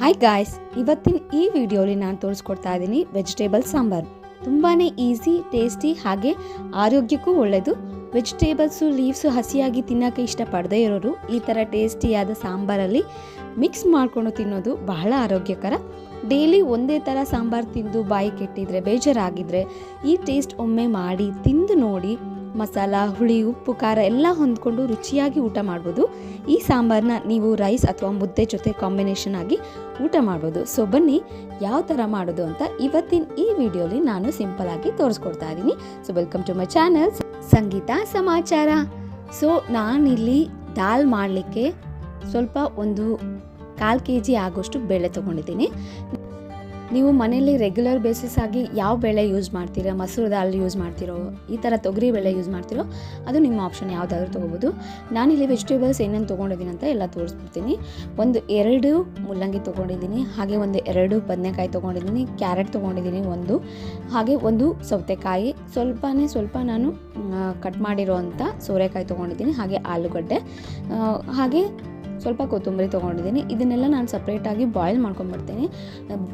Hi guys ಇವತ್ತಿನ ಈ ವಿಡಿಯೋಲಿ ನಾನು ತೋರಿಸ್ಕೊಡ್ತಾ ಇದ್ದೀನಿ ವೆಜಿಟೇಬಲ್ ಸಾಂಬಾರು. ತುಂಬಾ ಈಸಿ ಟೇಸ್ಟಿ ಹಾಗೆ ಆರೋಗ್ಯಕ್ಕೂ ಒಳ್ಳೆಯದು ವೆಜಿಟೇಬಲ್ಸು ಲೀವ್ಸು ಹಸಿಯಾಗಿ ತಿನ್ನೋಕ್ಕೆ ಇಷ್ಟಪಡದೇ ಇರೋರು ಈ ಥರ ಟೇಸ್ಟಿಯಾದ ಸಾಂಬಾರಲ್ಲಿ ಮಿಕ್ಸ್ ಮಾಡಿಕೊಂಡು ತಿನ್ನೋದು ಬಹಳ ಆರೋಗ್ಯಕರ. ಡೈಲಿ ಒಂದೇ ಥರ ಸಾಂಬಾರು ತಿಂದು ಬಾಯಿ ಕೆಟ್ಟಿದ್ರೆ ಬೇಜಾರಾಗಿದ್ದರೆ ಈ ಟೇಸ್ಟ್ ಒಮ್ಮೆ ಮಾಡಿ, ತಿಂದು ನೋಡಿ ಮಸಾಲ, ಹುಳಿ, ಉಪ್ಪು, ಖಾರ ಎಲ್ಲ ಹೊಂದ್ಕೊಂಡು ರುಚಿಯಾಗಿ ಊಟ ಮಾಡ್ಬೋದು. ಈ ಸಾಂಬಾರನ್ನ ನೀವು ರೈಸ್ ಅಥವಾ ಮುದ್ದೆ ಜೊತೆ ಕಾಂಬಿನೇಷನ್ ಆಗಿ ಊಟ ಮಾಡ್ಬೋದು. ಸೊ ಬನ್ನಿ ಯಾವ ಥರ ಮಾಡೋದು ಅಂತ ಇವತ್ತಿನ ಈ ವಿಡಿಯೋಲಿ ನಾನು ಸಿಂಪಲ್ ಆಗಿ ತೋರಿಸ್ಕೊಡ್ತಾ ಇದ್ದೀನಿ. So welcome to my channel ಸಂಗೀತ ಸಮಾಚಾರ. ಸೊ ನಾನಿಲ್ಲಿ ದಾಲ್ ಮಾಡಲಿಕ್ಕೆ ಸ್ವಲ್ಪ ಒಂದು ಕಾಲು ಕೆ ಜಿ ಆಗೋಷ್ಟು ಬೇಳೆ ತೊಗೊಂಡಿದ್ದೀನಿ. ನೀವು ಮನೆಯಲ್ಲಿ ರೆಗ್ಯುಲರ್ ಬೇಸಿಸ್ ಆಗಿ ಯಾವ ಬೆಳೆ ಯೂಸ್ ಮಾಡ್ತೀರಾ? ಮಸೂರ ದಾಲ್ ಯೂಸ್ ಮಾಡ್ತಿರೋ, ಈ ಥರ ತೊಗರಿ ಬೆಳೆ ಯೂಸ್ ಮಾಡ್ತಿರೋ, ಅದು ನಿಮ್ಮ ಆಪ್ಷನ್ ಯಾವುದಾದ್ರೂ ತೊಗೋಬೋದು. ನಾನಿಲ್ಲಿ ವೆಜಿಟೇಬಲ್ಸ್ ಏನೇನು ತೊಗೊಂಡಿದ್ದೀನಿ ಅಂತ ಎಲ್ಲ ತೋರಿಸ್ಬಿಡ್ತೀನಿ. ಒಂದು ಎರಡು ಮುಲ್ಲಂಗಿ ತೊಗೊಂಡಿದ್ದೀನಿ, ಹಾಗೆ ಒಂದು ಎರಡು ಬದನೆಕಾಯಿ ತೊಗೊಂಡಿದ್ದೀನಿ, ಕ್ಯಾರೆಟ್ ತೊಗೊಂಡಿದ್ದೀನಿ ಒಂದು, ಹಾಗೆ ಒಂದು ಸೌತೆಕಾಯಿ. ಸ್ವಲ್ಪನೇ ಸ್ವಲ್ಪ ನಾನು ಕಟ್ ಮಾಡಿರೋ ಅಂಥ ಸೋರೆಕಾಯಿ ತೊಗೊಂಡಿದ್ದೀನಿ, ಹಾಗೆ ಆಲೂಗಡ್ಡೆ. ಹಾಗೆ ಸ್ವಲ್ಪ ಕೊತ್ತಂಬರಿ ತೊಗೊಂಡಿದ್ದೀನಿ. ಇದನ್ನೆಲ್ಲ ನಾನು ಸಪ್ರೇಟಾಗಿ ಬಾಯ್ಲ್ ಮಾಡ್ಕೊಂಡ್ಬಿಡ್ತೀನಿ.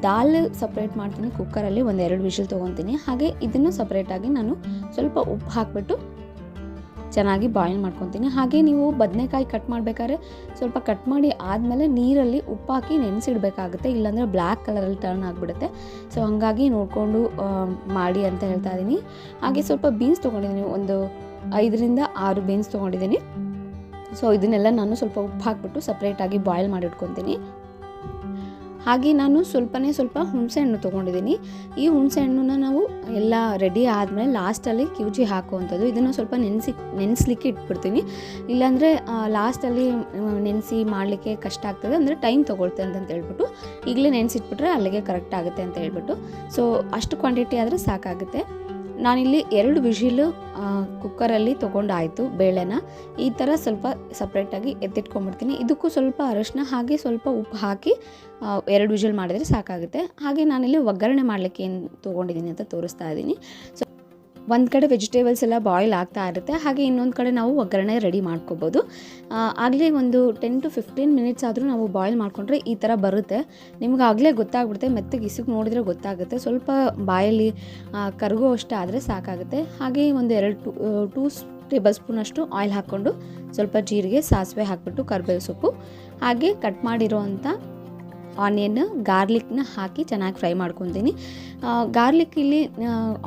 ದಾಲ್ ಸಪ್ರೇಟ್ ಮಾಡ್ತೀನಿ ಕುಕ್ಕರಲ್ಲಿ ಒಂದೆರಡು ವಿಷಲ್ ತೊಗೊತೀನಿ. ಹಾಗೆ ಇದನ್ನು ಸಪ್ರೇಟಾಗಿ ನಾನು ಸ್ವಲ್ಪ ಉಪ್ಪು ಹಾಕಿಬಿಟ್ಟು ಚೆನ್ನಾಗಿ ಬಾಯ್ಲ್ ಮಾಡ್ಕೊತೀನಿ. ಹಾಗೆ ನೀವು ಬದನೆಕಾಯಿ ಕಟ್ ಮಾಡಬೇಕಾದ್ರೆ ಸ್ವಲ್ಪ ಕಟ್ ಮಾಡಿ ಆದಮೇಲೆ ನೀರಲ್ಲಿ ಉಪ್ಪು ಹಾಕಿ ನೆನೆಸಿಡ್ಬೇಕಾಗುತ್ತೆ. ಇಲ್ಲಾಂದರೆ ಬ್ಲ್ಯಾಕ್ ಕಲರಲ್ಲಿ ಟರ್ನ್ ಆಗಿಬಿಡುತ್ತೆ. ಸೊ ಹಾಗಾಗಿ ನೋಡಿಕೊಂಡು ಮಾಡಿ ಅಂತ ಹೇಳ್ತಾ ಇದ್ದೀನಿ ಹಾಗೆ ಸ್ವಲ್ಪ ಬೀನ್ಸ್ ತೊಗೊಂಡಿದ್ದೀನಿ. ಒಂದು ಐದರಿಂದ ಆರು ಬೀನ್ಸ್ ತೊಗೊಂಡಿದ್ದೀನಿ. ಸೊ ಇದನ್ನೆಲ್ಲ ನಾನು ಸ್ವಲ್ಪ ಉಪ್ಪು ಹಾಕ್ಬಿಟ್ಟು ಸಪ್ರೇಟಾಗಿ ಬಾಯ್ಲ್ ಮಾಡಿಟ್ಕೊತೀನಿ. ಹಾಗೆ ನಾನು ಸ್ವಲ್ಪನೇ ಸ್ವಲ್ಪ ಹುಣಸೆಹಣ್ಣು ತೊಗೊಂಡಿದ್ದೀನಿ. ಈ ಹುಣಸೆಹಣ್ಣನ್ನ ನಾವು ಎಲ್ಲ ರೆಡಿ ಆದಮೇಲೆ ಲಾಸ್ಟಲ್ಲಿ ಕಿವುಚಿ ಹಾಕುವಂಥದ್ದು. ಇದನ್ನು ಸ್ವಲ್ಪ ನೆನೆಸಿ, ನೆನೆಸ್ಲಿಕ್ಕೆ ಇಟ್ಬಿಡ್ತೀನಿ. ಇಲ್ಲಾಂದರೆ ಲಾಸ್ಟಲ್ಲಿ ನೆನೆಸಿ ಮಾಡಲಿಕ್ಕೆ ಕಷ್ಟ ಆಗ್ತದೆ. ಅಂದರೆ ಟೈಮ್ ತೊಗೊಳ್ತೆ ಅಂತ ಹೇಳ್ಬಿಟ್ಟು ಈಗಲೇ ನೆನೆಸಿಟ್ಬಿಟ್ರೆ ಅಲ್ಲಿಗೆ ಕರೆಕ್ಟ್ ಆಗುತ್ತೆ ಅಂತ ಹೇಳ್ಬಿಟ್ಟು. ಸೊ ಅಷ್ಟು ಕ್ವಾಂಟಿಟಿ ಆದರೆ ಸಾಕಾಗುತ್ತೆ. ನಾನಿಲ್ಲಿ ಎರಡು ವಿಷಿಲು ಕುಕ್ಕರಲ್ಲಿ ತೊಗೊಂಡಾಯಿತು ಬೇಳೆನ. ಈ ಥರ ಸ್ವಲ್ಪ ಸಪ್ರೇಟಾಗಿ ಎತ್ತಿಟ್ಕೊಂಡ್ಬಿಡ್ತೀನಿ ಇದಕ್ಕೂ ಸ್ವಲ್ಪ ಅರಶಿನ ಹಾಗೆ ಸ್ವಲ್ಪ ಉಪ್ಪು ಹಾಕಿ ಎರಡು ವಿಷಲ್ ಮಾಡಿದರೆ ಸಾಕಾಗುತ್ತೆ. ಹಾಗೆ ನಾನಿಲ್ಲಿ ಒಗ್ಗರಣೆ ಮಾಡಲಿಕ್ಕೆ ಏನು ತೊಗೊಂಡಿದ್ದೀನಿ ಅಂತ ತೋರಿಸ್ತಾ ಇದ್ದೀನಿ. ಸೊ ಒಂದು ಕಡೆ ವೆಜಿಟೇಬಲ್ಸ್ ಎಲ್ಲ ಬಾಯ್ಲ್ ಆಗ್ತಾ ಇರುತ್ತೆ. ಹಾಗೆ ಇನ್ನೊಂದು ಕಡೆ ನಾವು ಒಗ್ಗರಣೆ ರೆಡಿ ಮಾಡ್ಕೋಬೋದು. ಆಗಲೇ ಒಂದು ಟೆನ್ ಟು ಫಿಫ್ಟೀನ್ ಮಿನಿಟ್ಸ್ ಆದರೂ ನಾವು ಬಾಯ್ಲ್ ಮಾಡಿಕೊಂಡ್ರೆ ಈ ಥರ ಬರುತ್ತೆ. ನಿಮ್ಗೆ ಆಗಲೇ ಗೊತ್ತಾಗ್ಬಿಡುತ್ತೆ. ಮೆತ್ತಗೆ ಗಿಸಿಗೆ ನೋಡಿದ್ರೆ ಗೊತ್ತಾಗುತ್ತೆ. ಸ್ವಲ್ಪ ಬಾಯಲ್ಲಿ ಕರಗುವಷ್ಟು ಕರಗೋ ಅಷ್ಟು ಆದರೆ ಸಾಕಾಗುತ್ತೆ. ಹಾಗೆ ಒಂದು ಎರಡು ಟೂ ಟೂ ಟೇಬಲ್ ಸ್ಪೂನಷ್ಟು ಆಯಿಲ್ ಹಾಕ್ಕೊಂಡು ಸ್ವಲ್ಪ ಜೀರಿಗೆ, ಸಾಸಿವೆ ಹಾಕ್ಬಿಟ್ಟು ಕರ್ಬೇವು ಸೊಪ್ಪು. ಹಾಗೆ ಕಟ್ ಮಾಡಿರೋ ಅಂಥ ಆನಿಯನ್ ಗಾರ್ಲಿಕ್ನ ಹಾಕಿ ಚೆನ್ನಾಗಿ ಫ್ರೈ ಮಾಡ್ಕೊತೀನಿ. ಗಾರ್ಲಿಕ್ ಇಲ್ಲಿ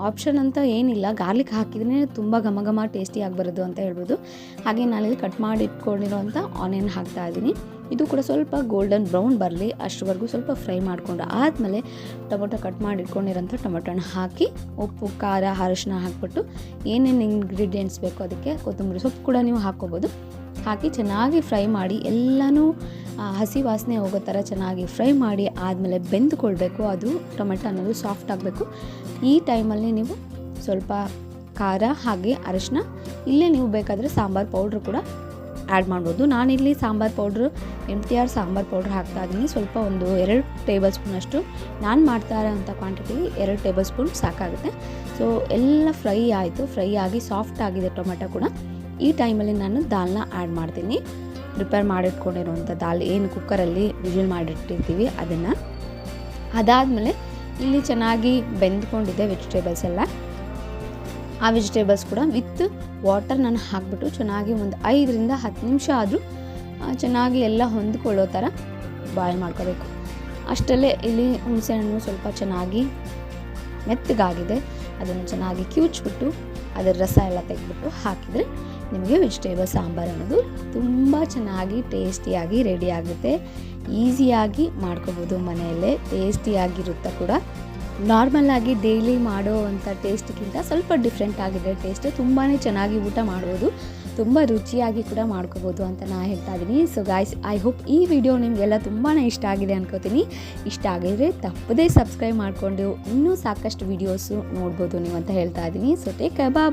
ಆಪ್ಷನ್ ಅಂತ ಏನಿಲ್ಲ. ಗಾರ್ಲಿಕ್ ಹಾಕಿದ್ರೆ ತುಂಬ ಘಮ ಘಮ ಟೇಸ್ಟಿಯಾಗಿ ಬರೋದು ಅಂತ ಹೇಳ್ಬೋದು. ಹಾಗೆ ನಾನಿಲ್ಲಿ ಕಟ್ ಮಾಡಿ ಇಟ್ಕೊಂಡಿರೋಂಥ ಆನಿಯನ್ ಹಾಕ್ತಾ ಇದ್ದೀನಿ. ಇದು ಕೂಡ ಸ್ವಲ್ಪ ಗೋಲ್ಡನ್ ಬ್ರೌನ್ ಬರಲಿ ಅಷ್ಟರವರೆಗೂ ಸ್ವಲ್ಪ ಫ್ರೈ ಮಾಡಿಕೊಂಡು ಆದಮೇಲೆ ಟೊಮೊಟೊ ಕಟ್ ಮಾಡಿ ಇಟ್ಕೊಂಡಿರೋಂಥ ಟೊಮೊಟೊನ ಹಾಕಿ, ಉಪ್ಪು, ಖಾರ, ಅರಶಿನ ಹಾಕ್ಬಿಟ್ಟು ಏನೇನು ಇಂಗ್ರೀಡಿಯೆಂಟ್ಸ್ ಬೇಕೋ ಅದಕ್ಕೆ ಕೊತ್ತಂಬರಿ ಸೊಪ್ಪು ಕೂಡ ನೀವು ಹಾಕ್ಕೋಬೋದು. ಹಾಕಿ ಚೆನ್ನಾಗಿ ಫ್ರೈ ಮಾಡಿ ಎಲ್ಲನೂ ಹಸಿ ವಾಸನೆ ಹೋಗೋ ಥರ ಚೆನ್ನಾಗಿ ಫ್ರೈ ಮಾಡಿ ಆದಮೇಲೆ ಬೆಂದುಕೊಳ್ಬೇಕು. ಅದು ಟೊಮೆಟೊ ಅನ್ನೋದು ಸಾಫ್ಟ್ ಆಗಬೇಕು. ಈ ಟೈಮಲ್ಲಿ ನೀವು ಸ್ವಲ್ಪ ಖಾರ ಹಾಗೆ ಅರಶಿನ, ಇಲ್ಲೇ ನೀವು ಬೇಕಾದರೆ ಸಾಂಬಾರು ಪೌಡ್ರ್ ಕೂಡ ಆ್ಯಡ್ ಮಾಡ್ಬೋದು. ನಾನಿಲ್ಲಿ sambar powder M T R sambar powder ಹಾಕ್ತಾ ಇದ್ದೀನಿ. ಸ್ವಲ್ಪ ಒಂದು ಎರಡು ಟೇಬಲ್ ಸ್ಪೂನಷ್ಟು ನಾನು ಮಾಡ್ತಾ ಇರೋಂಥ ಕ್ವಾಂಟಿಟಿ ಎರಡು ಟೇಬಲ್ ಸ್ಪೂನ್ ಸಾಕಾಗುತ್ತೆ. ಸೊ, ಎಲ್ಲ ಫ್ರೈ ಆಯಿತು. ಫ್ರೈ ಆಗಿ ಸಾಫ್ಟ್ ಆಗಿದೆ ಟೊಮೆಟೊ ಕೂಡ. ಈ ಟೈಮಲ್ಲಿ ನಾನು ದಾಲ್ನ ಆ್ಯಡ್ ಮಾಡ್ತೀನಿ. ಪ್ರಿಪೇರ್ ಮಾಡಿಟ್ಕೊಂಡಿರುವಂಥ ದಾಲ್ ಏನು ಕುಕ್ಕರಲ್ಲಿ ವಿಜಿಲ್ ಮಾಡಿಟ್ಟಿರ್ತೀವಿ ಅದನ್ನು. ಅದಾದಮೇಲೆ ಇಲ್ಲಿ ಚೆನ್ನಾಗಿ ಬೆಂದ್ಕೊಂಡಿದೆ ವೆಜಿಟೇಬಲ್ಸ್ ಎಲ್ಲ. ಆ ವೆಜಿಟೇಬಲ್ಸ್ ಕೂಡ ವಿತ್ ವಾಟರ್ ನಾನು ಹಾಕ್ಬಿಟ್ಟು ಚೆನ್ನಾಗಿ ಒಂದು ಐದರಿಂದ ಹತ್ತು ನಿಮಿಷ ಆದರೂ ಚೆನ್ನಾಗಿ ಎಲ್ಲ ಹೊಂದ್ಕೊಳ್ಳೋ ಥರ ಬಾಯ್ಲ್ ಮಾಡ್ಕೋಬೇಕು. ಅಷ್ಟರಲ್ಲೇ ಇಲ್ಲಿ ಹುಣಸೆಹಣ್ಣು ಸ್ವಲ್ಪ ಚೆನ್ನಾಗಿ ಮೆತ್ತಗಾಗಿದೆ. ಅದನ್ನು ಚೆನ್ನಾಗಿ ಕಿವುಚ್ಬಿಟ್ಟು ಅದರ ರಸ ಎಲ್ಲ ತೆಗೆದ್ಬಿಟ್ಟು ಹಾಕಿದರೆ ನಿಮಗೆ ವೆಜಿಟೇಬಲ್ ಸಾಂಬಾರು ಅನ್ನೋದು ತುಂಬ ಚೆನ್ನಾಗಿ ಟೇಸ್ಟಿಯಾಗಿ ರೆಡಿ ಆಗುತ್ತೆ. ಈಸಿಯಾಗಿ ಮಾಡ್ಕೋಬೋದು ಮನೆಯಲ್ಲೇ, ಟೇಸ್ಟಿಯಾಗಿರುತ್ತೆ ಕೂಡ. ನಾರ್ಮಲ್ ಆಗಿ ಡೈಲಿ ಮಾಡೋ ಅಂಥ ಟೇಸ್ಟ್ಗಿಂತ ಸ್ವಲ್ಪ ಡಿಫ್ರೆಂಟ್ ಆಗಿದೆ ಟೇಸ್ಟ್ ತುಂಬಾ ಚೆನ್ನಾಗಿ ಊಟ ಮಾಡ್ಬೋದು. ತುಂಬ ರುಚಿಯಾಗಿ ಕೂಡ ಮಾಡ್ಕೋಬೋದು ಅಂತ ನಾನು ಹೇಳ್ತಾ ಇದ್ದೀನಿ. ಸೊ ಗಾಯ್ಸ್ ಐ ಹೋಪ್ ಈ ವಿಡಿಯೋ ನಿಮಗೆಲ್ಲ ತುಂಬಾ ಇಷ್ಟ ಆಗಿದೆ ಅನ್ಕೋತೀನಿ. ಇಷ್ಟ ಆಗಿದ್ರೆ ತಪ್ಪದೇ ಸಬ್ಸ್ಕ್ರೈಬ್ ಮಾಡಿಕೊಂಡು ಇನ್ನೂ ಸಾಕಷ್ಟು ವೀಡಿಯೋಸು ನೋಡ್ಬೋದು ನೀವು ಅಂತ ಹೇಳ್ತಾ ಇದ್ದೀನಿ. ಸೊ ಟೇಕ್ ಬಾ